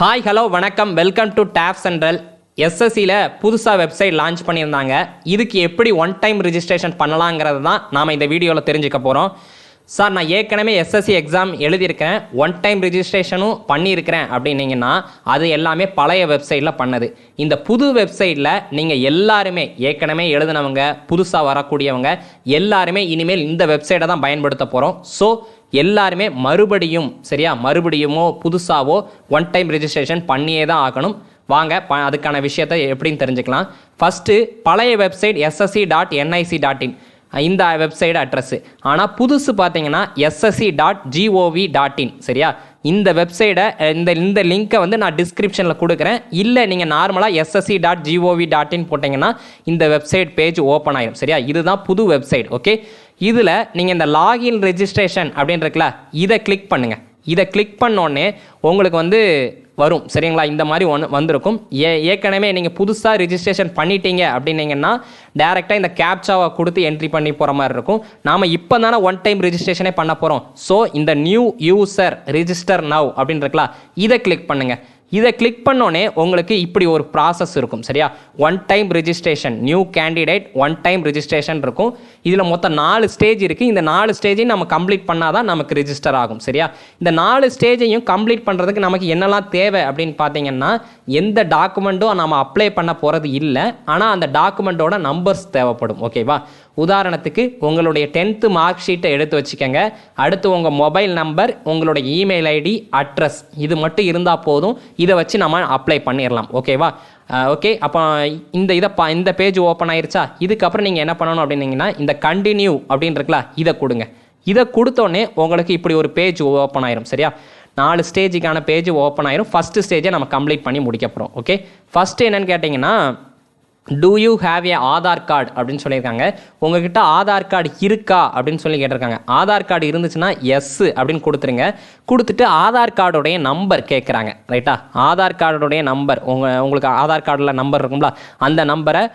Hi hello வணக்கம். Welcome to tab central எஸ்எஸ்சியில் புதுசாக வெப்சைட் லான்ச் பண்ணியிருந்தாங்க. இதுக்கு எப்படி ஒன் டைம் ரிஜிஸ்ட்ரேஷன் பண்ணலாங்கிறது தான் நாம் இந்த வீடியோவில் தெரிஞ்சுக்க போகிறோம் சார் நான் ஏற்கனவே எஸ்எஸ்சி எக்ஸாம் எழுதியிருக்கேன். ஒன் டைம் ரிஜிஸ்ட்ரேஷனும் பண்ணியிருக்கிறேன் அப்படின்னீங்கன்னா அது எல்லாமே பழைய வெப்சைட்டில் பண்ணது. இந்த புது வெப்சைட்டில் நீங்கள் எல்லாருமே ஏற்கனவே எழுதினவங்க புதுசாக வரக்கூடியவங்க எல்லாருமே இனிமேல் இந்த வெப்சைட்டை தான் பயன்படுத்த போகிறோம் ஸோ எல்லாருமே மறுபடியும் சரியா? மறுபடியுமோ புதுசாவோ ஒன் டைம் ரிஜிஸ்ட்ரேஷன் பண்ணியே தான் ஆகணும். வாங்க ப அதுக்கான விஷயத்தை எப்படின்னு தெரிஞ்சுக்கலாம். ஃபஸ்ட்டு பழைய website SSC dot NIC dot in இந்த வெப்சைட் அட்ரஸ்ஸு ஆனால் புதுசு பார்த்தீங்கன்னா SSC dot GOV dot in சரியா? இந்த வெப்சைட்டை இந்த இந்த லிங்க்கை வந்து நான் டிஸ்கிரிப்ஷனில் கொடுக்குறேன். இல்லை நீங்கள் நார்மலாக SSC dot GOV dot in போட்டிங்கன்னா இந்த வெப்சைட் பேஜ் ஓப்பன் ஆகிடும் சரியா? இதுதான் புது வெப்சைட் ஓகே இதில் நீங்கள் இந்த லாகின் ரெஜிஸ்ட்ரேஷன் அப்படின்னு இருக்குல்ல இதை கிளிக் பண்ணுங்கள் இதை கிளிக் பண்ணோடனே உங்களுக்கு வந்து வரும். சரிங்களா? இந்த மாதிரி ஒன்று வந்திருக்கும். ஏ ஏற்கனவே நீங்கள் புதுசாக ரிஜிஸ்ட்ரேஷன் பண்ணிட்டீங்க அப்படின்னீங்கன்னா டேரெக்டாக இந்த கேப்சாவை கொடுத்து என்ட்ரி பண்ணி போகிற மாதிரி இருக்கும். நாம் இப்போ தானே ஒன் டைம் ரிஜிஸ்ட்ரேஷனே பண்ண போகிறோம் ஸோ இந்த நியூ யூசர் ரிஜிஸ்டர் நவ் அப்படின்னு இருக்கலாம் இதை கிளிக் பண்ணுங்கள் இதை கிளிக் பண்ணோன்னே உங்களுக்கு இப்படி ஒரு ப்ராசஸ் இருக்கும் சரியா? One time registration new candidate one time registration இருக்கும். இதில் மொத்தம் நாலு ஸ்டேஜ் இருக்குது இந்த நாலு ஸ்டேஜையும் நம்ம கம்ப்ளீட் பண்ணால் தான் நமக்கு ரிஜிஸ்டர் ஆகும் சரியா? இந்த நாலு ஸ்டேஜையும் கம்ப்ளீட் பண்ணுறதுக்கு நமக்கு என்னெல்லாம் தேவை அப்படின்னு பார்த்தீங்கன்னா எந்த டாக்குமெண்ட்டும் நம்ம அப்ளை பண்ண போகிறது இல்லை. ஆனால் அந்த டாக்குமெண்ட்டோட நம்பர்ஸ் தேவைப்படும் ஓகேவா உதாரணத்துக்கு உங்களுடைய டென்த்து மார்க் ஷீட்டை எடுத்து வச்சுக்கோங்க. அடுத்து உங்கள் மொபைல் நம்பர் உங்களுடைய இமெயில் ஐடி அட்ரஸ் இது மட்டும் இருந்தால் போதும். இதை வச்சு நம்ம அப்ளை பண்ணிடலாம் ஓகேவா ஓகே அப்போ இந்த இதை பா இந்த பேஜ் ஓப்பன் ஆயிருச்சா? இதுக்கப்புறம் நீங்கள் என்ன பண்ணணும் அப்படின்னீங்கன்னா இந்த கண்டினியூ அப்படின்னு இருக்குல்ல இதை கொடுங்க. இதை கொடுத்தோடனே உங்களுக்கு இப்படி ஒரு பேஜ் ஓப்பன் ஆயிரும் சரியா? நாலு ஸ்டேஜுக்கான பேஜ் ஓப்பன் ஆயிரும். ஃபஸ்ட்டு ஸ்டேஜை நம்ம கம்ப்ளீட் பண்ணி முடிக்க போகிறோம் ஓகே ஃபஸ்ட்டு என்னென்னு கேட்டிங்கன்னா do you have a Aadhaar card அப்படின்னு சொல்லியிருக்காங்க. உங்ககிட்ட ஆதார் கார்டு இருக்கா? அப்படின்னு சொல்லி கேட்டிருக்காங்க. ஆதார் கார்டு இருந்துச்சுன்னா எஸ் அப்படின்னு கொடுத்துருங்க. கொடுத்துட்டு ஆதார் கார்டுடைய நம்பர் கேட்குறாங்க. ரைட்டா ஆதார் கார்டுடைய நம்பர் உங்கள் உங்களுக்கு ஆதார் கார்டில் நம்பர் இருக்கும்ல? அந்த நம்பரை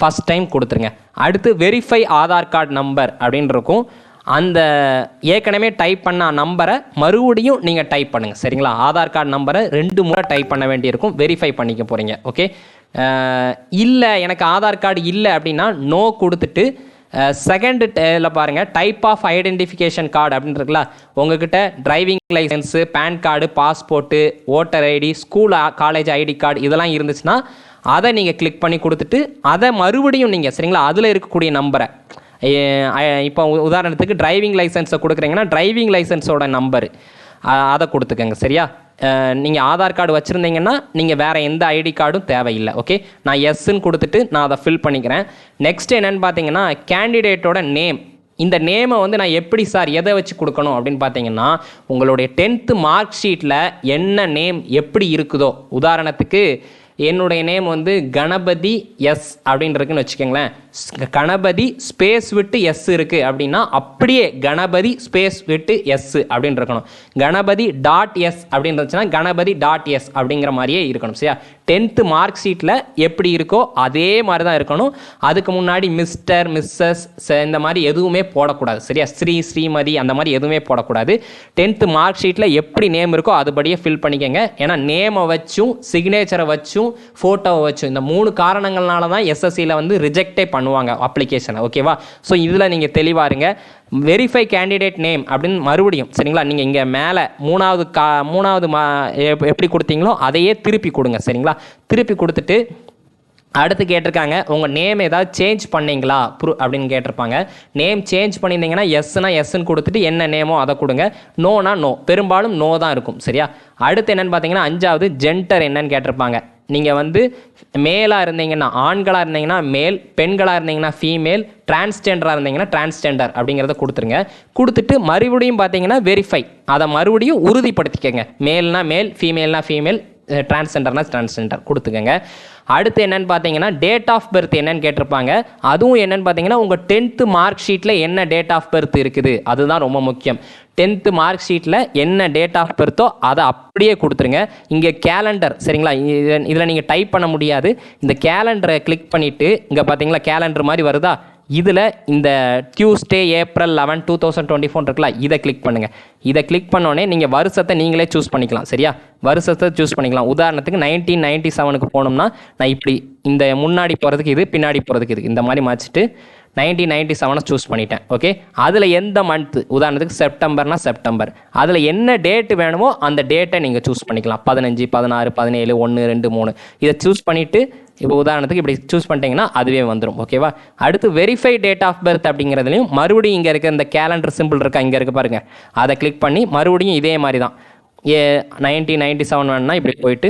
ஃபஸ்ட் டைம் கொடுத்துருங்க. அடுத்து வெரிஃபை ஆதார் கார்டு நம்பர் அப்படின்னு இருக்கும். அந்த ஏற்கனவே டைப் பண்ண நம்பரை மறுபடியும் நீங்கள் டைப் பண்ணுங்கள் சரிங்களா? ஆதார் கார்டு நம்பரை ரெண்டு முறை டைப் பண்ண வேண்டியிருக்கும். வெரிஃபை பண்ணிக்க போகிறீங்க ஓகே இல்லை எனக்கு ஆதார் கார்டு இல்லை அப்படின்னா நோ கொடுத்துட்டு செகண்ட் இதில் பாருங்கள் டைப் ஆஃப் ஐடென்டிஃபிகேஷன் கார்டு அப்படின்னு இருக்குல்ல உங்ககிட்ட driving licence PAN card passport voter ID school college ID card இதெல்லாம் இருந்துச்சுன்னா அதை நீங்கள் கிளிக் பண்ணி கொடுத்துட்டு அதை மறுபடியும் நீங்கள் சரிங்களா அதில் இருக்கக்கூடிய நம்பரை இப்போ உதாரணத்துக்கு டிரைவிங் லைசன்ஸை கொடுக்குறீங்கன்னா டிரைவிங் லைசன்ஸோட நம்பர் அதை கொடுத்துக்கோங்க சரியா? நீங்கள் ஆதார் கார்டு வச்சுருந்தீங்கன்னா நீங்கள் வேறு எந்த ஐடி கார்டும் தேவையில்லை ஓகே நான் எஸ்ன்னு கொடுத்துட்டு நான் அதை ஃபில் பண்ணிக்கிறேன். நெக்ஸ்ட் என்னென்னு பார்த்தீங்கன்னா கேண்டிடேட்டோட நேம் இந்த நேமை வந்து நான் எப்படி சார் எதை வச்சு கொடுக்கணும் அப்படின்னு பார்த்தீங்கன்னா உங்களுடைய டென்த்து மார்க் ஷீட்டில் என்ன நேம் எப்படி இருக்குதோ உதாரணத்துக்கு என்னுடைய நேம் வந்து கணபதி எஸ் அப்படின்னு இருக்குன்னு வச்சுக்கோங்களேன் கணபதி ஸ்பேஸ் விட்டு எஸ் இருக்குது அப்படின்னா அப்படியே கணபதி ஸ்பேஸ் விட்டு எஸ் அப்படின்னு இருக்கணும் கணபதி டாட் எஸ் அப்படின்னு இருந்துச்சுன்னா கணபதி டாட் எஸ் அப்படிங்கிற மாதிரியே இருக்கணும் சரியா? டென்த்து மார்க் ஷீட்டில் எப்படி இருக்கோ அதே மாதிரி தான் இருக்கணும். அதுக்கு முன்னாடி மிஸ்டர் மிஸ்ஸஸ் இந்த மாதிரி எதுவுமே போடக்கூடாது. சரியா? ஸ்ரீ ஸ்ரீமதி அந்த மாதிரி எதுவுமே போடக்கூடாது. டென்த்து மார்க் ஷீட்டில் எப்படி நேம் இருக்கோ அதுபடியே ஃபில் பண்ணிக்கோங்க. ஏன்னா நேமை வச்சும் சிக்னேச்சரை வச்சும் ஃபோட்டோவை வச்சும் இந்த மூணு காரணங்கள்னால தான் எஸ்எஸ்சியில் வந்து ரிஜெக்டே பண்ணுவாங்க அப்ளிகேஷனை ஓகேவா ஸோ இதில் நீங்கள் தெளிவாருங்க வெரிஃபை கேண்டிடேட் நேம் அப்படின்னு மறுபடியும் சரிங்களா? நீங்கள் இங்கே மேலே மூணாவது கா மூணாவது மா எப்- எப்படி கொடுத்தீங்களோ அதையே திருப்பி கொடுங்க சரிங்களா? திருப்பி கொடுத்துட்டு அடுத்து கேட்டிருக்காங்க உங்கள் நேம் ஏதாவது சேஞ்ச் பண்ணீங்களா? ப்ரூ அப்படின்னு கேட்டிருப்பாங்க. நேம் சேஞ்ச் பண்ணியிருந்தீங்கன்னா எஸ்னா எஸ்ன்னு கொடுத்துட்டு என்ன நேமோ அதை கொடுங்க. நோனா நோ பெரும்பாலும் நோ தான் இருக்கும் சரியா? அடுத்து என்னன்னு பார்த்தீங்கன்னா அஞ்சாவது ஜென்டர் என்னன்னு கேட்டிருப்பாங்க. நீங்கள் வந்து மேலாக இருந்தீங்கன்னா ஆண்களாக இருந்தீங்கன்னா மேல் பெண்களாக இருந்தீங்கன்னா ஃபீமேல் டிரான்ஸ்ஜெண்டராக இருந்தீங்கன்னா டிரான்ஸ்ஜெண்டர் அப்படிங்கிறத கொடுத்துருங்க. கொடுத்துட்டு மறுபடியும் பார்த்தீங்கன்னா வெரிஃபை அதை மறுபடியும் உறுதிப்படுத்திக்கங்க. மேல்னா மேல் ஃபீமேல்னா ஃபீமேல் டிரான்ஸ்ஜெண்டர்னா டிரான்ஸ்ஜெண்டர் கொடுத்துக்கங்க. அடுத்து என்னன்னு பார்த்தீங்கன்னா டேட் ஆஃப் பர்த் என்னன்னு கேட்டிருப்பாங்க. அதுவும் என்னென்னு பார்த்தீங்கன்னா உங்கள் டென்த்து மார்க் ஷீட்டில் என்ன டேட் ஆஃப் பர்த் இருக்குது? அதுதான் ரொம்ப முக்கியம். டென்த்து மார்க் ஷீட்டில் என்ன டேட் ஆஃப் பர்த்தோ அதை அப்படியே கொடுத்துருங்க. இங்கே கேலண்டர் சரிங்களா? இதில் நீங்கள் டைப் பண்ண முடியாது. இந்த கேலண்டரை கிளிக் பண்ணிவிட்டு இங்கே பார்த்தீங்களா கேலண்டர் மாதிரி வருதா? இதில் இந்த Tuesday April eleven two thousand twenty four இருக்குல்ல இதை கிளிக் பண்ணுங்கள் இதை கிளிக் பண்ணோடனே நீங்கள் வருஷத்தை நீங்களே சூஸ் பண்ணிக்கலாம் சரியா? வருஷத்தை சூஸ் பண்ணிக்கலாம். உதாரணத்துக்கு நைன்டீன் நைன்ட்டி செவனுக்கு போனோம்னா நான் இப்படி இந்த முன்னாடி போகிறதுக்கு இது பின்னாடி போகிறதுக்கு இது இந்த மாதிரி மாச்சிட்டு நைன்டீன் நைன்ட்டி செவனை சூஸ் பண்ணிட்டேன் ஓகே அதில் எந்த மந்த்து உதாரணத்துக்கு செப்டம்பர்னா செப்டம்பர். அதில் என்ன டேட்டு வேணுமோ அந்த டேட்டை நீங்கள் சூஸ் பண்ணிக்கலாம். பதினஞ்சு பதினாறு பதினேழு ஒன்று ரெண்டு மூணு. இதை சூஸ் பண்ணிவிட்டு இப்போ உதாரணத்துக்கு இப்படி சூஸ் பண்ணிட்டீங்கன்னா அதுவே வந்துடும் ஓகேவா அடுத்து வெரிஃபை டேட் ஆஃப் பர்த் அப்படிங்கிறதுலையும் மறுபடியும் இங்கே இருக்க இந்த கேலண்டர் சிம்பிள் இருக்கா இங்கே இருக்க பாருங்கள் அதை கிளிக் பண்ணி மறுபடியும் இதே மாதிரி தான் ஏ நைன்டீன் நைன்ட்டி செவன் வேணும்னா இப்படி போயிட்டு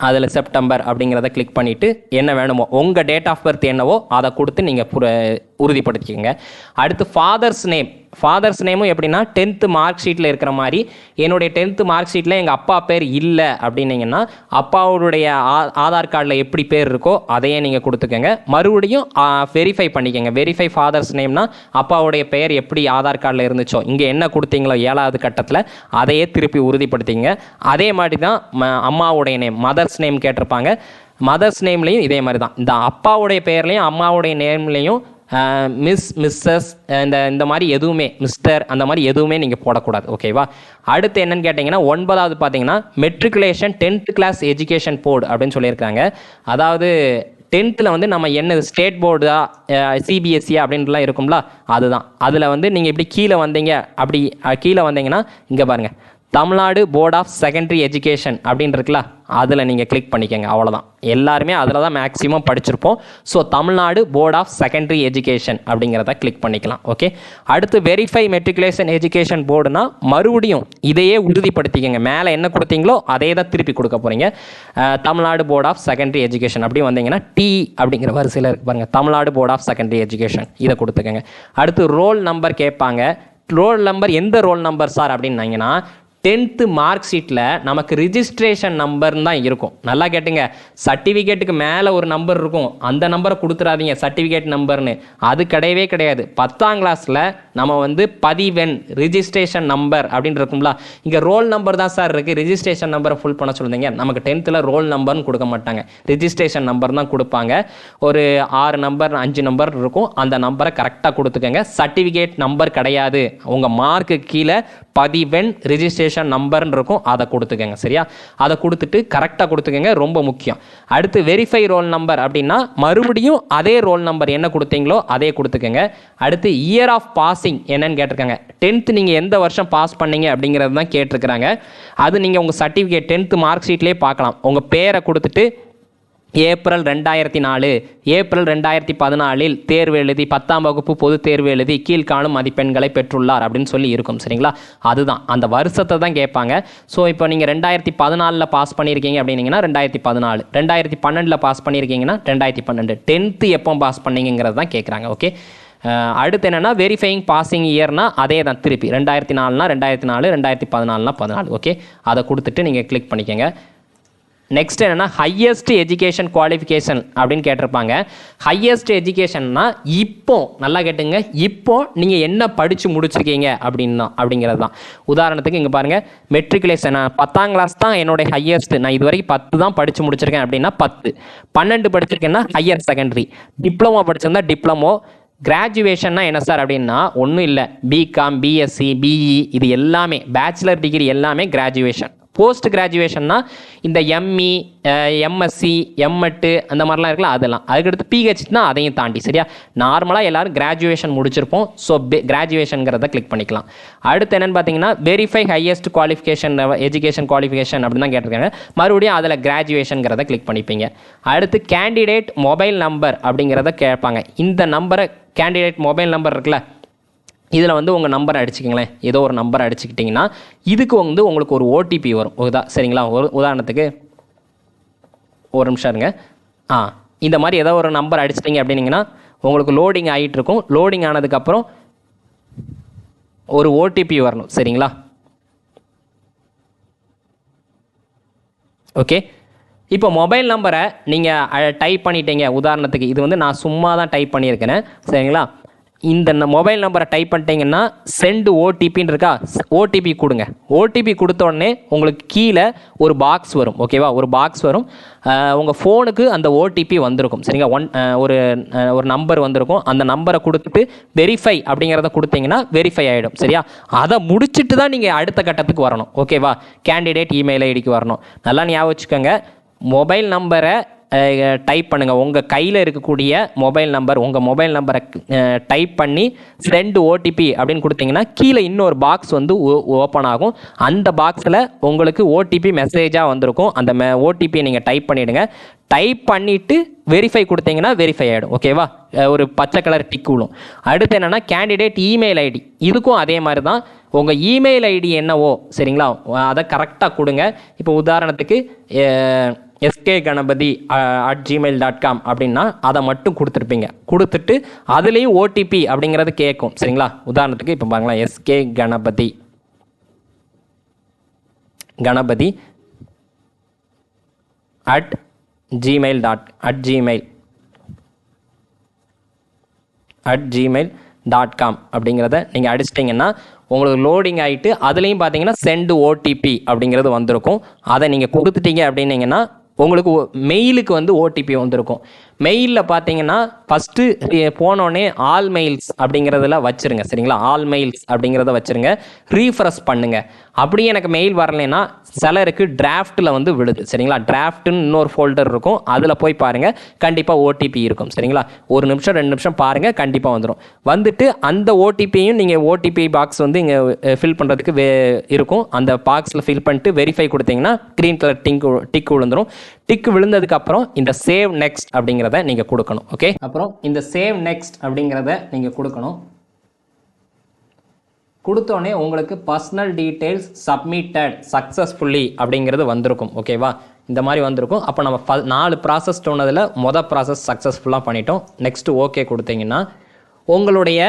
அதில் செப்டம்பர் அப்படிங்கிறத கிளிக் பண்ணிவிட்டு என்ன வேணுமோ உங்கள் டேட் ஆஃப் பர்த் என்னவோ அதை கொடுத்து நீங்கள் உறுதிப்படுத்திக்கோங்க. அடுத்து ஃபாதர்ஸ் நேம் ஃபாதர்ஸ் நேமும் எப்படின்னா டென்த்து மார்க் ஷீட்டில் இருக்கிற மாதிரி என்னுடைய டென்த்து மார்க் ஷீட்டில் எங்கள் அப்பா பேர் இல்லை அப்படின்னீங்கன்னா அப்பாவுடைய ஆ- ஆதார் கார்டில் எப்படி பேர் இருக்கோ அதையே நீங்கள் கொடுத்துக்கோங்க. மறுபடியும் வெரிஃபை பண்ணிக்கோங்க. வெரிஃபை ஃபாதர்ஸ் நேம்னா அப்பாவுடைய பெயர் எப்படி ஆதார் கார்டில் இருந்துச்சோ இங்கே என்ன கொடுத்தீங்களோ ஏழாவது கட்டத்தில் அதையே திருப்பி உறுதிப்படுத்திங்க அதே மாதிரி தான் அம்மாவுடைய நேம் மதர்ஸ் நேம் கேட்டிருப்பாங்க. மதர்ஸ் நேம்லேயும் இதே மாதிரி தான். இந்த அப்பாவுடைய பேர்லேயும் அம்மாவுடைய நேம்லேயும் மிஸ் மிஸ்ஸஸ் இந்த இந்த மாதிரி எதுவுமே மிஸ்டர் அந்த மாதிரி எதுவுமே நீங்கள் போடக்கூடாது. ஓகேவா அடுத்து என்னன்னு கேட்டிங்கன்னா ஒன்பதாவது பார்த்தீங்கன்னா matriculation tenth class education board அப்படின்னு சொல்லியிருக்காங்க. அதாவது டென்த்தில் வந்து நம்ம என்ன ஸ்டேட் போர்டா சிபிஎஸ்சியா அப்படின்ட்டுலாம் இருக்கும்ல? அதுதான். அதில் வந்து நீங்கள் இப்படி கீழே வந்தீங்க அப்படி கீழே வந்தீங்கன்னா இங்கே பாருங்கள் Tamil Nadu board of secondary education அப்படின்னு இருக்குல்ல அதில் நீங்கள் கிளிக் பண்ணிக்கோங்க அவ்வளோதான் எல்லாருமே அதில் தான் மேக்ஸிமம் படிச்சிருப்போம். So Tamil Nadu board of secondary education அப்படிங்கிறத கிளிக் பண்ணிக்கலாம் ஓகே அடுத்து வெரிஃபை மெட்ரிகுலேஷன் எஜுகேஷன் போர்டுனா மறுபடியும் இதையே உறுதிப்படுத்திக்கங்க. மேலே என்ன கொடுத்தீங்களோ அதே தான் திருப்பி கொடுக்க போகிறீங்க Tamil Nadu board of secondary education அப்படி வந்தீங்கன்னா டி அப்படிங்கிற வரிசையில் இருக்கு பாருங்கள் Tamil Nadu board of secondary education இதை கொடுத்துக்கங்க. அடுத்து ரோல் நம்பர் கேட்பாங்க. ரோல் நம்பர் எந்த ரோல் நம்பர் சார் அப்படின்னாங்கன்னா டென்த்து மார்க் ஷீட்டில் நமக்கு ரிஜிஸ்ட்ரேஷன் நம்பர்னு தான் இருக்கும். நல்லா கேட்டுங்க. சர்டிஃபிகேட்டுக்கு மேலே ஒரு நம்பர் இருக்கும். அந்த நம்பரை கொடுத்துறாதீங்க சர்டிஃபிகேட் நம்பர்னு அது கிடையவே கிடையாது. பத்தாம் கிளாஸில் நம்ம வந்து பதிவெண் ரிஜிஸ்ட்ரேஷன் நம்பர் அப்படின்னு இருக்கும்ல. இங்கே ரோல் நம்பர் தான் சார் இருக்குது ரிஜிஸ்ட்ரேஷன் நம்பரை ஃபுல் பண்ண சொல்லுங்க. நமக்கு டென்த்தில் ரோல் நம்பர்னு கொடுக்க மாட்டாங்க. ரிஜிஸ்ட்ரேஷன் நம்பர் தான் கொடுப்பாங்க. ஒரு ஆறு நம்பர் அஞ்சு நம்பர் இருக்கும். அந்த நம்பரை கரெக்டாக கொடுத்துக்கங்க. சர்டிஃபிகேட் நம்பர் கிடையாது. உங்கள் மார்க்கு கீழே பதிவெண் ரிஜிஸ்ட்ரேஷன் நம்பர்னு இருக்கும் அதை கொடுத்துக்கங்க சரியா? அதை கொடுத்துட்டு கரெக்டாக கொடுத்துக்கங்க ரொம்ப முக்கியம். அடுத்து வெரிஃபை ரோல் நம்பர் அப்படின்னா மறுபடியும் அதே ரோல் நம்பர் என்ன கொடுத்தீங்களோ அதே கொடுத்துக்கங்க. அடுத்து இயர் ஆஃப் பாசிங் என்னன்னு கேட்டிருக்காங்க. டென்த்து நீங்கள் எந்த வருஷம் பாஸ் பண்ணீங்க அப்படிங்கிறது தான் கேட்டிருக்கிறாங்க. அது நீங்கள் உங்கள் சர்டிஃபிகேட் டென்த்து மார்க் ஷீட்லேயே பார்க்கலாம். உங்கள் பேரை கொடுத்துட்டு ஏப்ரல் ரெண்டாயிரத்தி நாலு. ஏப்ரல் ரெண்டாயிரத்தி பதினாலில் தேர்வு எழுதி பத்தாம் வகுப்பு பொது தேர்வு எழுதி கீழ்காணும் மதிப்பெண்களை பெற்றுள்ளார் அப்படின்னு சொல்லி இருக்கும் சரிங்களா? அதுதான். அந்த வருஷத்தை தான் கேட்பாங்க. ஸோ இப்போ நீங்கள் ரெண்டாயிரத்தி பதினாலில் பாஸ் பண்ணியிருக்கீங்க அப்படின்னீங்கன்னா ரெண்டாயிரத்தி பதினாலு. ரெண்டாயிரத்தி பன்னெண்டில் பாஸ் பண்ணியிருக்கீங்கன்னா ரெண்டாயிரத்தி பன்னெண்டு. டென்த்து எப்போ பாஸ் பண்ணீங்கிறது தான் கேட்குறாங்க ஓகே அடுத்து என்னென்னா வெரிஃபைங் பாசிங் இயர்னா அதே தான் திருப்பி. ரெண்டாயிரத்தி நாலுனா ரெண்டாயிரத்தி நாலு ரெண்டாயிரத்தி பதினாலுனா பதினாலு ஓகே அதை கொடுத்துட்டு நீங்கள் கிளிக் பண்ணிக்கோங்க. நெக்ஸ்ட் என்னன்னா ஹையஸ்ட் எஜுகேஷன் குவாலிஃபிகேஷன் அப்படின்னு கேட்டிருப்பாங்க. ஹையஸ்ட் எஜுகேஷன்னா இப்போ நல்லா கேட்டுங்க இப்போ நீங்கள் என்ன படித்து முடிச்சிருக்கீங்க அப்படின்னா அப்படிங்கிறது தான். உதாரணத்துக்கு இங்கே பாருங்கள் மெட்ரிகுலேஷன் பத்தாம் கிளாஸ் தான் என்னுடைய ஹையஸ்ட் நான் இது வரைக்கும் பத்து தான் படித்து முடிச்சிருக்கேன் அப்படின்னா பத்து. பன்னெண்டு படிச்சிருக்கேன்னா ஹையர் செகண்டரி டிப்ளமோ படிச்சிருந்தா டிப்ளமோ கிராஜுவேஷன்னா என்ன சார் அப்படின்னா ஒன்றும் இல்லை. பிகாம் பிஎஸ்சி பிஇ இது எல்லாமே பேச்சுலர் டிகிரி எல்லாமே கிராஜுவேஷன் போஸ்ட் கிராஜுவேஷன்னா இந்த எம்இ எம்எஸ்சி எம்எட்டு அந்த மாதிரிலாம் இருக்குல்ல அதெல்லாம். அதுக்கடுத்து பிஹெச்னா அதையும் தாண்டி சரியா? நார்மலாக எல்லாரும் கிராஜுவேஷன் முடிச்சிருப்போம். ஸோ கிராஜுவேஷனுங்கிறத கிளிக் பண்ணிக்கலாம். அடுத்து என்னென்னு பார்த்தீங்கன்னா verify highest qualification education qualification அப்படின்னு தான் கேட்டிருக்காங்க. மறுபடியும் அதில் கிராஜுவேஷனுங்கிறத கிளிக் பண்ணிப்பீங்க. அடுத்து கேண்டிடேட் மொபைல் நம்பர் அப்படிங்கிறத கேட்பாங்க. இந்த நம்பரை கேண்டிடேட் மொபைல் நம்பர் இருக்குல்ல இதில் வந்து உங்கள் நம்பர் அடிச்சுக்கிங்களேன். ஏதோ ஒரு நம்பர் அடிச்சுக்கிட்டிங்கன்னா இதுக்கு வந்து உங்களுக்கு ஒரு ஓடிபி வரும். உதா சரிங்களா? ஒரு உதாரணத்துக்கு ஒரு நிமிஷம் இருங்க. ஆ இந்த மாதிரி ஏதோ ஒரு நம்பர் அடிச்சிட்டிங்க அப்படின்னீங்கன்னா உங்களுக்கு லோடிங் ஆகிட்டு இருக்கும். லோடிங் ஆனதுக்கப்புறம் ஒரு ஓடிபி வரணும். சரிங்களா? ஓகே. இப்போ மொபைல் நம்பரை நீங்கள் டைப் பண்ணிட்டீங்க. உதாரணத்துக்கு இது வந்து நான் சும்மா தான் டைப் பண்ணியிருக்கேன் சரிங்களா? இந்த மொபைல் நம்பரை டைப் பண்ணிட்டீங்கன்னா செண்டு ஓடிபின்னு இருக்கா? ஓடிபி கொடுங்க. ஓடிபி கொடுத்த உடனே உங்களுக்கு கீழே ஒரு பாக்ஸ் வரும். ஓகேவா ஒரு பாக்ஸ் வரும். உங்கள் ஃபோனுக்கு அந்த ஓடிபி வந்திருக்கும். சரிங்களா? ஒன் ஒரு ஒரு நம்பர் வந்திருக்கும். அந்த நம்பரை கொடுத்துட்டு வெரிஃபை அப்படிங்கிறத கொடுத்தீங்கன்னா வெரிஃபை ஆகிடும் சரியா? அதை முடிச்சுட்டு தான் நீங்கள் அடுத்த கட்டத்துக்கு வரணும். ஓகேவா கேண்டிடேட் இமெயில் ஐடிக்கு வரணும். நல்லா ஞாபகம் வச்சுக்கோங்க. மொபைல் நம்பரை டைப் பண்ணுங்கள் உங்கள் கையில் இருக்கக்கூடிய மொபைல் நம்பர் உங்கள் மொபைல் நம்பரை டைப் பண்ணி ஃப்ரெண்டு ஓடிபி அப்படின்னு கொடுத்தீங்கன்னா கீழே இன்னொரு பாக்ஸ் வந்து ஓப்பன் ஆகும். அந்த பாக்ஸில் உங்களுக்கு ஓடிபி மெசேஜாக வந்திருக்கும். அந்த மெ ஓடிபியை நீங்கள் டைப் பண்ணிவிடுங்க டைப் பண்ணிவிட்டு வெரிஃபை கொடுத்தீங்கன்னா வெரிஃபை ஆகிடும் ஓகேவா ஒரு பச்சை கலர் டிக் விழும். அடுத்து என்னென்னா கேண்டிடேட் இமெயில் ஐடி இதுக்கும் அதே மாதிரி தான் உங்கள் இமெயில் ஐடி என்னவோ சரிங்களா? அதை கரெக்டாக கொடுங்க. இப்போ உதாரணத்துக்கு SK Ganapathi at Gmail dot com அப்படின்னா அதை மட்டும் கொடுத்துருப்பீங்க. கொடுத்துட்டு அதுலேயும் ஓடிபி அப்படிங்கிறது கேட்கும் சரிங்களா? உதாரணத்துக்கு இப்போ பாருங்களேன். SK Ganapathi. Ganapathi at Gmail dot at Gmail at Gmail dot com அப்படிங்கிறத நீங்கள் அடிச்சிட்டிங்கன்னா உங்களுக்கு லோடிங் ஆகிட்டு அதுலேயும் பார்த்தீங்கன்னா சென்டு ஓடிபி அப்படிங்கிறது வந்திருக்கும். அதை நீங்கள் கொடுத்துட்டீங்க அப்படின்னீங்கன்னா உங்களுக்கு மெயிலுக்கு வந்து ஓடிபி வந்திருக்கும். மெயிலில் பார்த்தீங்கன்னா ஃபஸ்ட்டு போனோடனே ஆல் மெயில்ஸ் அப்படிங்கிறதுல வச்சுருங்க. சரிங்களா? ஆல் மெயில்ஸ் அப்படிங்கிறத வச்சுருங்க. ரீஃப்ரெஷ் பண்ணுங்கள் அப்படியே எனக்கு மெயில் வரலைன்னா சிலருக்கு டிராஃப்ட்டில் வந்து விழுது சரிங்களா? டிராஃப்ட்டுன்னு இன்னொரு ஃபோல்டர் இருக்கும். அதில் போய் பாருங்கள் கண்டிப்பாக ஓடிபி இருக்கும். சரிங்களா? ஒரு நிமிஷம் ரெண்டு நிமிஷம் பாருங்கள் கண்டிப்பாக வந்துடும் வந்துட்டு அந்த ஓடிபியும் நீங்கள் ஓடிபி பாக்ஸ் வந்து இங்கே ஃபில் பண்ணுறதுக்கு வே இருக்கும். அந்த பாக்ஸில் ஃபில் பண்ணிட்டு வெரிஃபை கொடுத்தீங்கன்னா க்ரீன் கலர் டிங்க் டிக் விழுந்துடும் டிக் விழுந்ததுக்கப்புறம் இந்த சேவ் நெக்ஸ்ட் அப்படிங்கிறத நீங்கள் கொடுக்கணும் ஓகே அப்புறம் இந்த சேவ் நெக்ஸ்ட் அப்படிங்கிறத நீங்கள் கொடுக்கணும். கொடுத்தோடனே உங்களுக்கு பர்சனல் டீட்டெயில்ஸ் சப்மிட்டட் சக்ஸஸ்ஃபுல்லி அப்படிங்கிறது வந்திருக்கும் ஓகேவா இந்த மாதிரி வந்திருக்கும். அப்போ நம்ம ஃப நாலு ப்ராசஸ் தோணதில் மொதல் ப்ராசஸ் சக்ஸஸ்ஃபுல்லாக பண்ணிட்டோம். நெக்ஸ்ட்டு ஓகே கொடுத்தீங்கன்னா உங்களுடைய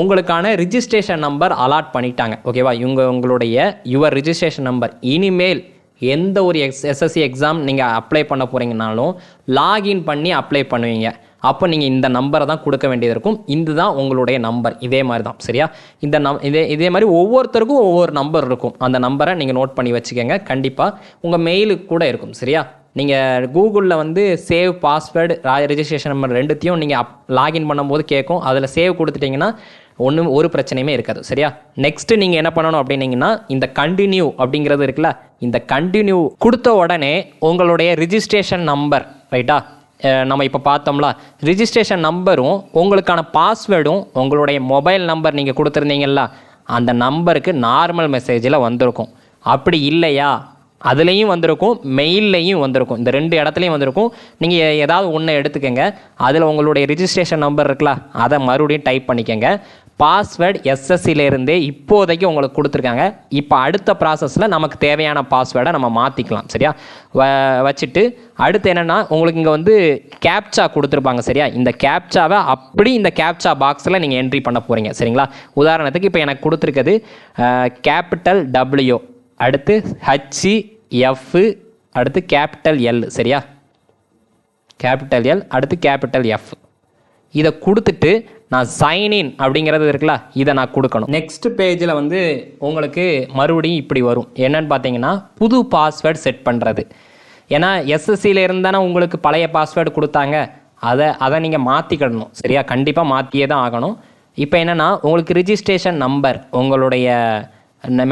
உங்களுக்கான ரிஜிஸ்ட்ரேஷன் நம்பர் அலாட் பண்ணிட்டாங்க ஓகேவா இவங்க உங்களுடைய யுவர் ரிஜிஸ்ட்ரேஷன் நம்பர் இனிமேல் எந்த ஒரு எக்ஸ் எஸ்எஸ்சி எக்ஸாம் நீங்கள் அப்ளை பண்ண போகிறீங்கனாலும் லாகின் பண்ணி அப்ளை பண்ணுவீங்க. அப்போ நீங்கள் இந்த நம்பரை தான் கொடுக்க வேண்டியது இருக்கும். இதுதான் உங்களுடைய நம்பர் இதே மாதிரி தான். சரியா? இந்த நம் இதே இதே மாதிரி ஒவ்வொருத்தருக்கும் ஒவ்வொரு நம்பர் இருக்கும். அந்த நம்பரை நீங்கள் நோட் பண்ணி வச்சுக்கோங்க. கண்டிப்பாக உங்கள் மெயிலுக்கு கூட இருக்கும். சரியா? நீங்கள் கூகுளில் வந்து சேவ் பாஸ்வேர்டு ரெஜிஸ்ட்ரேஷன் நம்பர் ரெண்டுத்தையும் நீங்கள் அப் லாகின் பண்ணும்போது கேட்கும் அதில் சேவ் கொடுத்துட்டிங்கன்னா ஒன்றும் ஒரு பிரச்சனையுமே இருக்காது. சரியா? நெக்ஸ்ட்டு நீங்கள் என்ன பண்ணணும் அப்படின்னீங்கன்னா இந்த கண்டினியூ அப்படிங்கிறது இருக்குல்ல இந்த கண்டினியூ கொடுத்த உடனே உங்களுடைய ரிஜிஸ்ட்ரேஷன் நம்பர் ரைட்டா நம்ம இப்போ பார்த்தோம்ல ரிஜிஸ்ட்ரேஷன் நம்பரும் உங்களுக்கான பாஸ்வேர்டும் உங்களுடைய மொபைல் நம்பர் நீங்கள் கொடுத்துருந்தீங்கல்ல அந்த நம்பருக்கு நார்மல் மெசேஜில் வந்திருக்கும். அப்படி இல்லையா? அதுலேயும் வந்திருக்கும் மெயில்லையும் வந்திருக்கும். இந்த ரெண்டு இடத்துலையும் வந்திருக்கும். நீங்கள் ஏதாவது ஒன்று எடுத்துக்கங்க. அதில் உங்களுடைய ரிஜிஸ்ட்ரேஷன் நம்பர் இருக்குல்ல அதை மறுபடியும் டைப் பண்ணிக்கோங்க. பாஸ்வேர்டு எஸ்எஸ்சிலேருந்தே இப்போதைக்கு உங்களுக்கு கொடுத்துருக்காங்க. இப்போ அடுத்த ப்ராசஸில் நமக்கு தேவையான பாஸ்வேர்டை நம்ம மாற்றிக்கலாம் சரியா? வ வச்சுட்டு அடுத்து என்னென்னா உங்களுக்கு இங்கே வந்து கேப்சா கொடுத்துருப்பாங்க சரியா? இந்த கேப்சாவை அப்படி இந்த கேப்சா பாக்ஸில் நீங்கள் என்ட்ரி பண்ண போகிறீங்க சரிங்களா? உதாரணத்துக்கு இப்போ எனக்கு கொடுத்துருக்குது கேபிட்டல் டபிள்யூ அடுத்து ஹச்சி எஃப் அடுத்து கேபிட்டல் எல் சரியா? கேபிட்டல் எல் அடுத்து கேபிட்டல் எஃப் இதை கொடுத்துட்டு நான் சைன் இன் அப்படிங்கிறது இருக்குல்ல இதை நான் கொடுக்கணும். நெக்ஸ்ட் பேஜில் வந்து உங்களுக்கு மறுபடியும் இப்படி வரும். என்னன்னு பார்த்தீங்கன்னா புது பாஸ்வேர்டு செட் பண்ணுறது ஏன்னா எஸ்எஸ்சியில் இருந்தானே உங்களுக்கு பழைய பாஸ்வேர்டு கொடுத்தாங்க. அதை அதை நீங்கள் மாற்றிக்கிடணும் சரியா? கண்டிப்பாக மாற்றியே தான் ஆகணும். இப்போ என்னென்னா உங்களுக்கு ரிஜிஸ்ட்ரேஷன் நம்பர் உங்களுடைய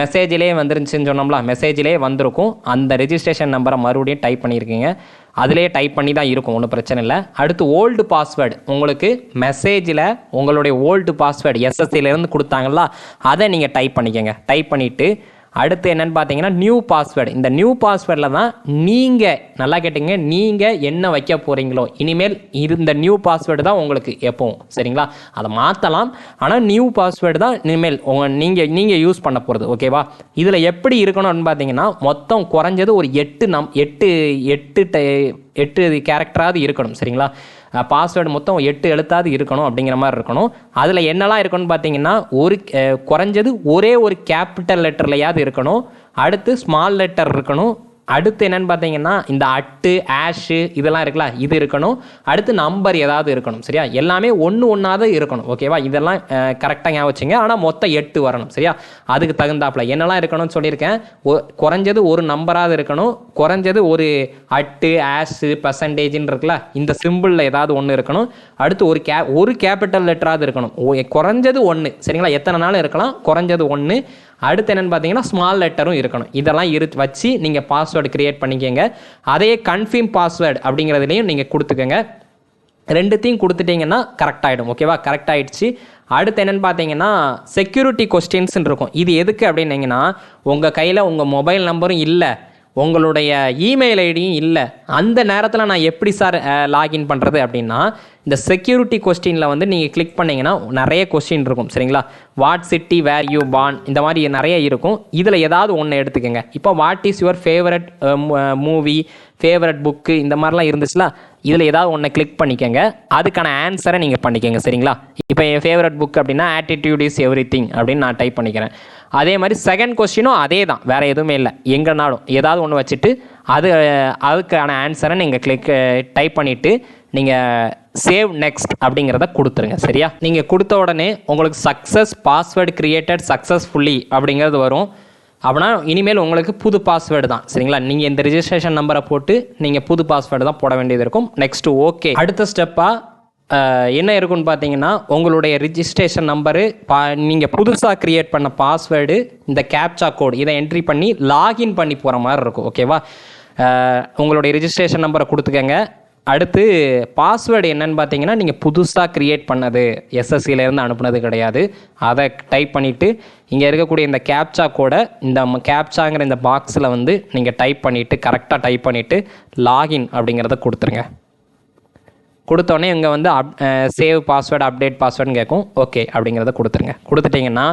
மெசேஜிலே வந்துருந்துச்சுன்னு சொன்னோம்ல மெசேஜிலே வந்திருக்கும். அந்த ரிஜிஸ்ட்ரேஷன் நம்பரை மறுபடியும் டைப் பண்ணியிருக்கீங்க. அதிலே டைப் பண்ணி தான் இருக்கும் ஒன்றும் பிரச்சனை இல்லை. அடுத்து ஓல்டு பாஸ்வேர்டு உங்களுக்கு மெசேஜில் உங்களுடைய ஓல்டு பாஸ்வேர்டு எஸ்எஸ்சிலேருந்து கொடுத்தாங்களா அதை நீங்கள் டைப் பண்ணிக்கோங்க. டைப் பண்ணிவிட்டு அடுத்து என்னன்னு பார்த்தீங்கன்னா நியூ பாஸ்வேர்டு இந்த நியூ பாஸ்வேர்டில் தான் நீங்கள் நல்லா கேட்டுங்க நீங்கள் என்ன வைக்க போகிறீங்களோ இனிமேல் இந்த நியூ பாஸ்வேர்டு தான் உங்களுக்கு எப்போவும் சரிங்களா? அதை மாற்றலாம் ஆனால் நியூ பாஸ்வேர்டு தான் இனிமேல் உங்கள் நீங்கள் நீங்கள் யூஸ் பண்ண போகிறது ஓகேவா இதில் எப்படி இருக்கணும்னு பார்த்தீங்கன்னா மொத்தம் குறைஞ்சது ஒரு எட்டு நம் எட்டு எட்டு டை எட்டு கேரக்டராவது இருக்கணும் சரிங்களா? பாஸ்வேர்டு மொத்தம் எட்டு எழுத்தாவது இருக்கணும் அப்படிங்கிற மாதிரி இருக்கணும். அதில் என்னெல்லாம் இருக்கணும்னு பார்த்தீங்கன்னா ஒரு குறைஞ்சது ஒரே ஒரு கேபிட்டல் லெட்டர்லையாவது இருக்கணும். அடுத்து ஸ்மால் லெட்டர் இருக்கணும். அடுத்து என்னன்னு பார்த்தீங்கன்னா இந்த அட்டு ஆஷு இதெல்லாம் இருக்குல்ல இது இருக்கணும். அடுத்து நம்பர் ஏதாவது இருக்கணும் சரியா? எல்லாமே ஒன்று ஒன்றாவது இருக்கணும் ஓகேவா இதெல்லாம் கரெக்டாக ஞாபகம் வச்சுங்க. ஆனால் மொத்தம் எட்டு வரணும் சரியா? அதுக்கு தகுந்தாப்பில் என்னெல்லாம் இருக்கணும்னு சொல்லியிருக்கேன். ஒ- குறைஞ்சது ஒரு நம்பராவது இருக்கணும். குறைஞ்சது ஒரு அட்டு ஆஷு பர்சன்டேஜ்னு இருக்குல்ல இந்த சிம்பிளில் ஏதாவது ஒன்று இருக்கணும். அடுத்து ஒரு கே ஒரு கேபிட்டல் லெட்டராவது இருக்கணும். ஓ குறைஞ்சது ஒன்று சரிங்களா? எத்தனை நாள் இருக்கலாம்? குறைஞ்சது ஒன்று அடுத்து என்னென்னு பார்த்தீங்கன்னா ஸ்மால் லெட்டரும் இருக்கணும். இதெல்லாம் இரு வச்சு நீங்கள் பாஸ்வேர்டு க்ரியேட் பண்ணிக்கோங்க. அதே கன்ஃபீம் பாஸ்வேர்டு அப்படிங்கிறதுலையும் நீங்கள் கொடுத்துக்கோங்க. ரெண்டுத்தையும் கொடுத்துட்டீங்கன்னா கரெக்ட் ஆகிடும் ஓகேவா கரெக்ட் ஆகிடுச்சு அடுத்து என்னென்னு பார்த்தீங்கன்னா செக்யூரிட்டி கொஸ்டின்ஸ்னு இருக்கும். இது எதுக்கு அப்படின்னீங்கன்னா உங்கள் கையில் உங்கள் மொபைல் நம்பரும் இல்லை. உங்களுடைய இமெயில் ஐடியும் இல்லை. அந்த நேரத்தில் நான் எப்படி சார் லாகின் பண்ணுறது அப்படின்னா இந்த செக்யூரிட்டி கொஸ்டினில் வந்து நீங்கள் கிளிக் பண்ணிங்கன்னா நிறைய கொஸ்டின் இருக்கும் சரிங்களா? What city where you born இந்த மாதிரி நிறைய இருக்கும். இதில் ஏதாவது ஒன்று எடுத்துக்கோங்க. இப்போ what is your favourite movie favourite book இந்த மாதிரிலாம் இருந்துச்சுல இதில் ஏதாவது ஒன்று கிளிக் பண்ணிக்கோங்க. அதுக்கான ஆன்சரை நீங்கள் பண்ணிக்கோங்க சரிங்களா? இப்போ என் ஃபேவரட் புக் அப்படின்னா ஆட்டிடியூட் இஸ் எவ்ரி திங் அப்படின்னு நான் டைப் பண்ணிக்கிறேன். அதே மாதிரி செகண்ட் கொஸ்டினும் அதே தான் வேறு எதுவுமே இல்லை. எங்கேனாலும். ஏதாவது ஒன்று வச்சுட்டு அது அதுக்கான ஆன்சரை நீங்கள் கிளிக் டைப் பண்ணிவிட்டு நீங்கள் சேவ் நெக்ஸ்ட் அப்படிங்கிறத கொடுத்துருங்க. சரியா? நீங்கள் கொடுத்த உடனே உங்களுக்கு சக்ஸஸ் பாஸ்வேர்டு கிரியேட்டட் சக்ஸஸ்ஃபுல்லி அப்படிங்கிறது வரும். அப்படின்னா இனிமேல் உங்களுக்கு புது பாஸ்வேர்டு தான். சரிங்களா? நீங்கள் இந்த ரிஜிஸ்ட்ரேஷன் நம்பரை போட்டு நீங்கள் புது பாஸ்வேர்டு தான் போட வேண்டியது இருக்கும். நெக்ஸ்ட் ஓகே அடுத்த ஸ்டெப்பாக என்ன இருக்குன்னு பார்த்தீங்கன்னா உங்களுடைய ரிஜிஸ்ட்ரேஷன் நம்பரு பா நீங்கள் புதுசாக க்ரியேட் பண்ண பாஸ்வேர்டு இந்த கேப்சா கோட் இதை என்ட்ரி பண்ணி லாகின் பண்ணி போகிற மாதிரி இருக்கும் ஓகேவா உங்களுடைய ரிஜிஸ்ட்ரேஷன் நம்பரை கொடுத்துக்கங்க. அடுத்து பாஸ்வேர்டு என்னன்னு பார்த்தீங்கன்னா நீங்கள் புதுசாக க்ரியேட் பண்ணது எஸ்எஸ்சியிலேருந்து அனுப்புனது கிடையாது. அதை டைப் பண்ணிவிட்டு இங்கே இருக்கக்கூடிய இந்த கேப்சா கோடை இந்த கேப்சாங்கிற இந்த பாக்ஸில் வந்து நீங்கள் டைப் பண்ணிவிட்டு கரெக்டாக டைப் பண்ணிவிட்டு லாகின் அப்படிங்கிறத கொடுத்துருங்க. கொடுத்தோடனே இங்கே வந்து அப் சேவ் பாஸ்வேர்டு அப்டேட் பாஸ்வேர்டுன்னு கேட்கும் ஓகே அப்படிங்கிறத கொடுத்துருங்க. கொடுத்துட்டிங்கன்னா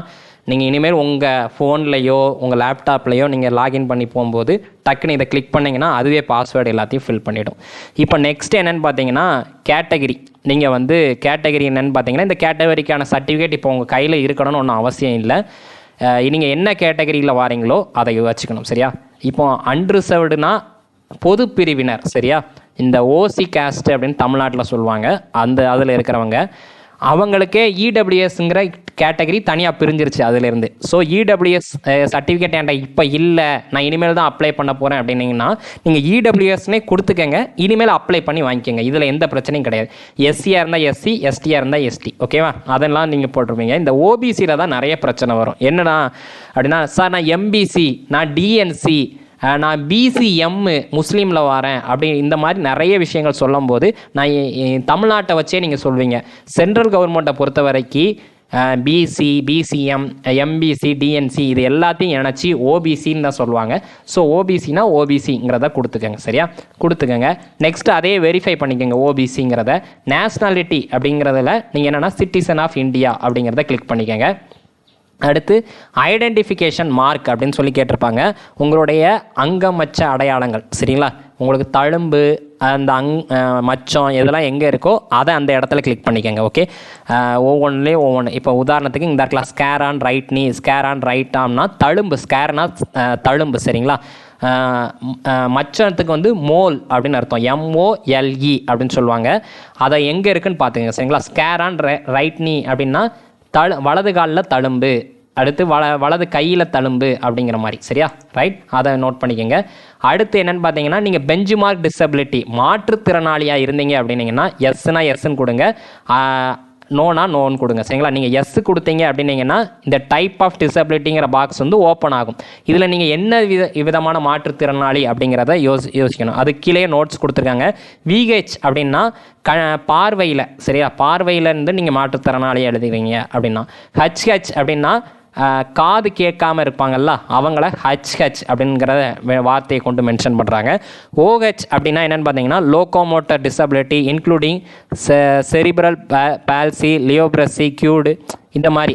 நீங்கள் இனிமேல் உங்கள் ஃபோன்லேயோ உங்கள் லேப்டாப்லேயோ நீங்கள் லாகின் பண்ணி போகும்போது டக்குன்னு இதை கிளிக் பண்ணிங்கன்னா அதுவே பாஸ்வேர்டு எல்லாத்தையும் ஃபில் பண்ணிவிடும் இப்போ நெக்ஸ்ட் என்னென்னு பார்த்தீங்கன்னா கேட்டகரி நீங்கள் வந்து கேட்டகரி என்னென்னு பார்த்தீங்கன்னா இந்த கேட்டகரிக்கான சர்டிஃபிகேட் இப்போ உங்கள் கையில் இருக்கணும்னு ஒன்றும் அவசியம் இல்லை. நீங்கள் என்ன கேட்டகரியில் வாரீங்களோ அதை வச்சுக்கணும் சரியா? இப்போ அன்ரிசர்வ்டுனா பொது பிரிவினர் சரியா? இந்த ஓசி காஸ்ட் அப்படின்னு தமிழ்நாட்டில் சொல்லுவாங்க. அந்த அதில் இருக்கிறவங்க. அவங்களுக்கே இடபிள்யூஎஸ்ங்கிற கேட்டகரி தனியாக பிரிஞ்சிருச்சு அதுலேருந்து. ஸோ இடபிள்யூஎஸ் சர்டிஃபிகேட் என்கிட்ட இப்போ இல்லை. நான் இனிமேல் தான் அப்ளை பண்ண போகிறேன் அப்படின்னீங்கன்னா நீங்கள் இடபிள்யூஎஸ்னே கொடுத்துக்கங்க. இனிமேல் அப்ளை பண்ணி வாங்கிக்கோங்க. இதில் எந்த பிரச்சனையும் கிடையாது. எஸ்சியாக இருந்தால் எஸ்சி எஸ்டியாக இருந்தால் எஸ்டி ஓகேவா அதெல்லாம் நீங்கள் போட்டிருப்பீங்க. இந்த ஓபிசியில் தான் நிறைய பிரச்சனை வரும். என்னடா அப்படின்னா சார் நான் எம்பிசி நான் டிஎன்சி நான் பிசிஎம் முஸ்லீமில் வரேன் அப்படி இந்த மாதிரி நிறைய விஷயங்கள் சொல்லும்போது நான் தமிழ்நாட்டை வச்சே நீங்கள் சொல்வீங்க. சென்ட்ரல் கவர்மெண்ட்டை பொறுத்த வரைக்கும் பிசி பிசிஎம் எம்பிசி டிஎன்சி இது எல்லாத்தையும் இணைச்சி ஓபிசின்னு தான் சொல்லுவாங்க. ஸோ ஓபிசினா ஓபிசிங்கிறத கொடுத்துக்கங்க சரியா? கொடுத்துக்கோங்க. நெக்ஸ்ட் அதே வெரிஃபை பண்ணிக்கோங்க ஓபிசிங்கிறத நேஷ்னாலிட்டி அப்படிங்கிறதுல நீங்கள் என்னென்னா சிட்டிசன் ஆஃப் இந்தியா அப்படிங்கிறத கிளிக் பண்ணிக்கோங்க. அடுத்து ஐடென்டிஃபிகேஷன் மார்க் அப்படின்னு சொல்லி கேட்டிருப்பாங்க. உங்களுடைய அங்கமச்ச அடையாளங்கள் சரிங்களா? உங்களுக்கு தழும்பு அந்த அங் மச்சம் இதெல்லாம் எங்கே இருக்கோ அதை அந்த இடத்துல கிளிக் பண்ணிக்கோங்க ஓகே ஒவ்வொன்றுலேயும் ஒவ்வொன்று இப்போ உதாரணத்துக்கு இந்த இடத்துல scar on right knee scar on right ஆம்னா தழும்பு ஸ்கேர்னா தழும்பு சரிங்களா? மச்சத்துக்கு வந்து மோல் அப்படின்னு அர்த்தம். எம்ஓஎல்இ அப்படின்னு சொல்லுவாங்க. அதை எங்கே இருக்குன்னு பார்த்துங்க சரிங்களா? ஸ்கேர் ஆன் ரைட் நீ அப்படின்னா தழு வலது காலில் தழும்பு அடுத்து வல வலது கையில் தழும்பு அப்படிங்கிற மாதிரி. சரியா? ரைட் அதை நோட் பண்ணிக்கோங்க. அடுத்து என்னென்னு பார்த்தீங்கன்னா நீங்கள் பெஞ்சு மார்க் டிசபிலிட்டி மாற்றுத்திறனாளியாக இருந்தீங்க அப்படின்னீங்கன்னா எஸ்னா எஸ்ன்னு கொடுங்க. நோனா நோன்னு கொடுங்க. சரிங்களா? நீங்கள் எஸ் கொடுத்தீங்க அப்படின்னீங்கன்னா இந்த டைப் ஆஃப் டிசபிலிட்டிங்கிற பாக்ஸ் வந்து ஓப்பன் ஆகும். இதில் நீங்கள் என்ன வித விதமான மாற்றுத்திறனாளி அப்படிங்கிறத யோசி யோசிக்கணும். அது கீழே நோட்ஸ் கொடுத்துருக்காங்க. விஹெச் அப்படின்னா க பார்வையில் சரியா? பார்வையிலேருந்து நீங்கள் மாற்றுத்திறனாளி எழுதுவீங்க அப்படின்னா. ஹச்ஹெச் அப்படின்னா காது கேட்காம இருப்பாங்கல்ல அவங்கள ஹச்ஹெச் அப்படிங்கிற வார்த்தையை கொண்டு மென்ஷன் பண்ணுறாங்க ஓஹெச் அப்படின்னா என்னென்னு பார்த்தீங்கன்னா locomotor disability including cerebral palsy leprosy cured இந்த மாதிரி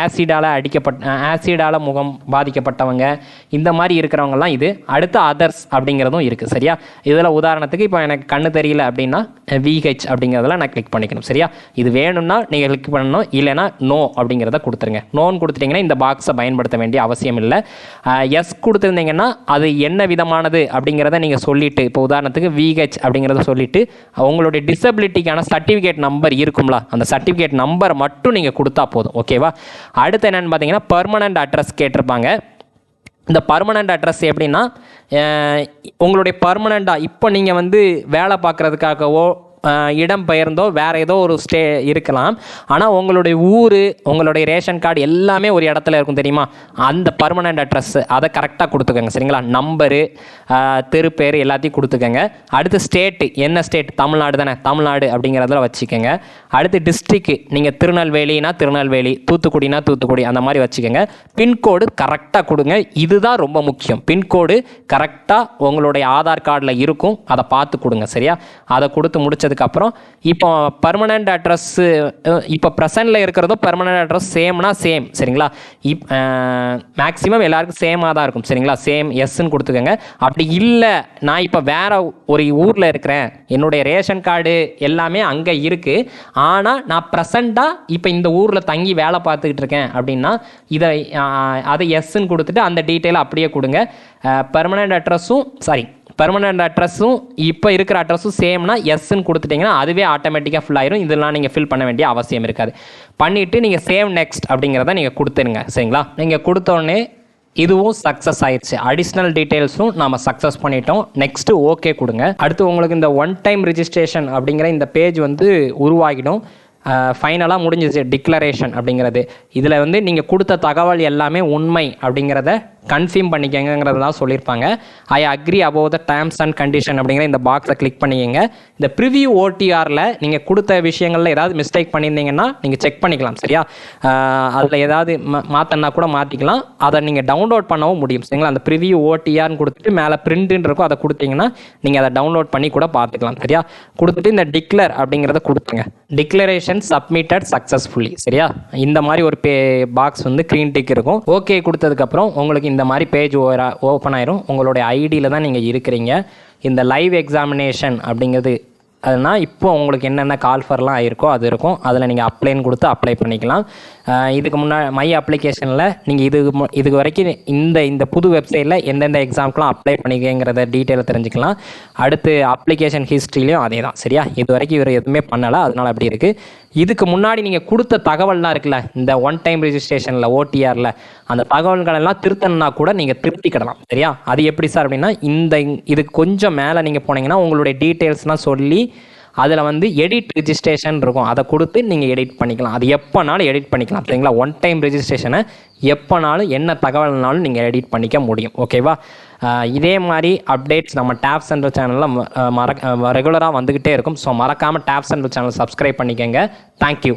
ஆசிடால் அடிக்கப்பட்ட ஆசிடால் முகம் பாதிக்கப்பட்டவங்க இந்த மாதிரி இருக்கிறவங்கலாம் இது அடுத்து அதர்ஸ் அப்படிங்கிறதும் இருக்குது சரியா? இதில் உதாரணத்துக்கு இப்போ எனக்கு கண்ணு தெரியல அப்படின்னா விஹெச் அப்படிங்கிறதுல நான் கிளிக் பண்ணிக்கணும் சரியா? இது வேணும்னா நீங்கள் கிளிக் பண்ணணும் இல்லைன்னா நோ அப்படிங்கிறத கொடுத்துருங்க. நோன்னு கொடுத்துட்டிங்கன்னா இந்த பாக்ஸை பயன்படுத்த வேண்டிய அவசியம் இல்லை. எஸ் கொடுத்துருந்தீங்கன்னா அது என்ன விதமானது அப்படிங்கிறத நீங்கள் சொல்லிவிட்டு இப்போ உதாரணத்துக்கு விஹெச் அப்படிங்கிறத சொல்லிவிட்டு உங்களுடைய டிசபிலிட்டிக்கான சர்டிஃபிகேட் நம்பர் இருக்கும்ல அந்த சர்டிஃபிகேட் நம்பர் மட்டும் நீங்கள் கொடுத்தா போதும் ஓகேவா அடுத்து என்னென்னு பார்த்தீங்கன்னா பர்மனண்ட் அட்ரஸ் கேட்டிருப்பாங்க. இந்த பர்மனண்ட் அட்ரஸ் எப்படின்னா உங்களுடைய பர்மனண்ட்டாக இப்போ நீங்கள் வந்து வேலை பார்க்குறதுக்காகவோ இடம் பெயர்ந்தோ வேறு ஏதோ ஒரு ஸ்டே இருக்கலாம். ஆனால் உங்களுடைய ஊர் உங்களுடைய ரேஷன் கார்டு எல்லாமே ஒரு இடத்துல இருக்கும் தெரியுமா? அந்த பர்மனண்ட் அட்ரஸ் அதை கரெக்டாக கொடுத்துக்கோங்க சரிங்களா? நம்பரு தெரு பேர் எல்லாத்தையும் கொடுத்துக்கோங்க. அடுத்து ஸ்டேட்டு என்ன ஸ்டேட் தமிழ்நாடு தானே தமிழ்நாடு அப்படிங்கிறதுல வச்சுக்கோங்க. அடுத்து டிஸ்ட்ரிக்கு நீங்கள் திருநெல்வேலினா திருநெல்வேலி தூத்துக்குடினா தூத்துக்குடி அந்த மாதிரி வச்சுக்கோங்க. பின்கோடு கரெக்டாக கொடுங்க. இதுதான் ரொம்ப முக்கியம். பின்கோடு கரெக்டாக உங்களுடைய ஆதார் கார்டில் இருக்கும். அதை பார்த்து கொடுங்க சரியா? அதை கொடுத்து முடிச்சதுக்கப்புறம் இப்போ பர்மனெண்ட் அட்ரஸ்ஸு இப்போ ப்ரெசண்டில் இருக்கிறதோ பர்மனெண்ட் அட்ரஸ் சேம்னா சேம் சரிங்களா? இப் மேக்ஸிமம் எல்லாருக்கும் சேமாக தான் இருக்கும் சரிங்களா? சேம் எஸ்ன்னு கொடுத்துக்கோங்க. அப்படி இல்லை நான் இப்போ வேறு ஒரு ஊரில் இருக்கிறேன். என்னுடைய ரேஷன் கார்டு எல்லாமே அங்கே இருக்குது ஆனால் நான் ப்ரெசண்ட்டாக இப்போ இந்த ஊரில் தங்கி வேலை பார்த்துக்கிட்டு இருக்கேன் அப்படின்னா இதை அதை எஸ்ன்னு கொடுத்துட்டு அந்த டீட்டெயில் அப்படியே கொடுங்க. பெர்மனண்ட் அட்ரஸும் சாரி பெர்மனண்ட் அட்ரஸும் இப்போ இருக்கிற அட்ரஸும் சேம்னா எஸ்ன்னு கொடுத்துட்டிங்கன்னா அதுவே ஆட்டோமேட்டிக்காக ஃபில் ஆயிரும். இதெல்லாம் நீங்கள் ஃபில் பண்ண வேண்டிய அவசியம் இருக்காது. பண்ணிவிட்டு நீங்கள் சேவ் நெக்ஸ்ட் அப்படிங்கிறத நீங்கள் கொடுத்துருங்க சரிங்களா? நீங்கள் கொடுத்தோடனே இதுவும் சக்ஸஸ் ஆயிடுச்சு அடிஷ்னல் டீட்டெயில்ஸும் நாம சக்ஸஸ் பண்ணிட்டோம். நெக்ஸ்ட்டு ஓகே கொடுங்க. அடுத்து உங்களுக்கு இந்த ஒன் டைம் ரிஜிஸ்ட்ரேஷன் அப்படிங்கிற இந்த பேஜ் வந்து உருவாகிடும். ஃபைனலாக முடிஞ்சிச்சு டிக்ளரேஷன் அப்படிங்கிறது. இதில் வந்து நீங்கள் கொடுத்த தகவல் எல்லாமே உண்மை அப்படிங்கிறத கன்ஃபார்ம் பண்ணிக்கங்கிறது தான் சொல்லியிருப்பாங்க. I agree above the terms and condition அப்படிங்கிற இந்த பாக்ஸை கிளிக் பண்ணிக்கங்க. இந்த ப்ரிவியூ ஓடிஆரில் நீங்கள் கொடுத்த விஷயங்களில் ஏதாவது மிஸ்டேக் பண்ணியிருந்தீங்கன்னா நீங்கள் செக் பண்ணிக்கலாம் சரியா? அதில் ஏதாவது மாற்றினா கூட மாற்றிக்கலாம் அதை நீங்கள் டவுன்லோட் பண்ணவும் முடியும் சரிங்களா? அந்த ப்ரிவியூ ஓடிஆர்னு கொடுத்துட்டு மேலே பிரிண்ட்னு இருக்கும் அதை கொடுத்தீங்கன்னா நீங்கள் அதை டவுன்லோட் பண்ணி கூட பார்த்துக்கலாம் சரியா? கொடுத்துட்டு இந்த டிக்ளர் அப்படிங்கிறத கொடுத்துங்க டிக்ளரேஷன் சப்மிட்டட் சக்ஸஸ்ஃபுல்லி சரியா? இந்த மாதிரி ஒரு பே பாக்ஸ் வந்து க்ரீன் டிக் இருக்கும். ஓகே கொடுத்ததுக்கப்புறம் உங்களுக்கு இந்த இந்த மாதிரி பேஜ் ஓப்பன் ஆயிரும். உங்களுடைய ஐடியில் தான் நீங்கள் இருக்கிறீங்க. இந்த லைவ் எக்ஸாமினேஷன் அப்படிங்கிறது அதுனா இப்போ உங்களுக்கு என்னென்ன கால்ஃபர்லாம் ஆயிருக்கோ அது இருக்கும். அதில் நீங்கள் அப்ளைன்னு கொடுத்து அப்ளை பண்ணிக்கலாம். இதுக்கு முன்னாடி மை அப்ளிகேஷனில் நீங்கள் இது மு- இதுக்கு வரைக்கும் இந்த இந்த புது வெப்சைட்டில் எந்தெந்த எக்ஸாம்க்குலாம் அப்ளை பண்ணிக்கங்கிறத டீட்டெயிலை தெரிஞ்சுக்கலாம். அடுத்து அப்ளிகேஷன் ஹிஸ்ட்ரிலையும் அதே தான் சரியா? இது வரைக்கும் இவர் எதுவுமே பண்ணலை அதனால் அப்படி இருக்குது இதுக்கு முன்னாடி நீங்கள் கொடுத்த தகவல்லாம் இருக்குல்ல இந்த ஒன் டைம் ரிஜிஸ்ட்ரேஷனில் ஓடிஆரில் அந்த தகவல்களெல்லாம் திருத்தணுன்னா திருத்தணும்னா கூட நீங்கள் திருத்திக்கிடலாம் சரியா? அது எப்படி சார் அப்படின்னா இந்த இது கொஞ்சம் மேலே நீங்கள் போனீங்கன்னா உங்களுடைய டீட்டெயில்ஸ்லாம் சொல்லி அதில் வந்து எடிட் ரிஜிஸ்ட்ரேஷன் இருக்கும். அதை கொடுத்து நீங்கள் எடிட் பண்ணிக்கலாம். அது எப்போனாலும் எடிட் பண்ணிக்கலாம் சரிங்களா? ஒன் டைம் ரிஜிஸ்ட்ரேஷனை எப்போனாலும் என்ன தகவல்னாலும் நீங்கள் எடிட் பண்ணிக்க முடியும் ஓகேவா இதே மாதிரி அப்டேட்ஸ் நம்ம டேப் சென்டர் சேனலில் மற ரெகுலராக வந்துக்கிட்டே இருக்கும். ஸோ மறக்காமல் டேப் சென்டர் சேனல் சப்ஸ்கிரைப் பண்ணிக்கோங்க. Thank you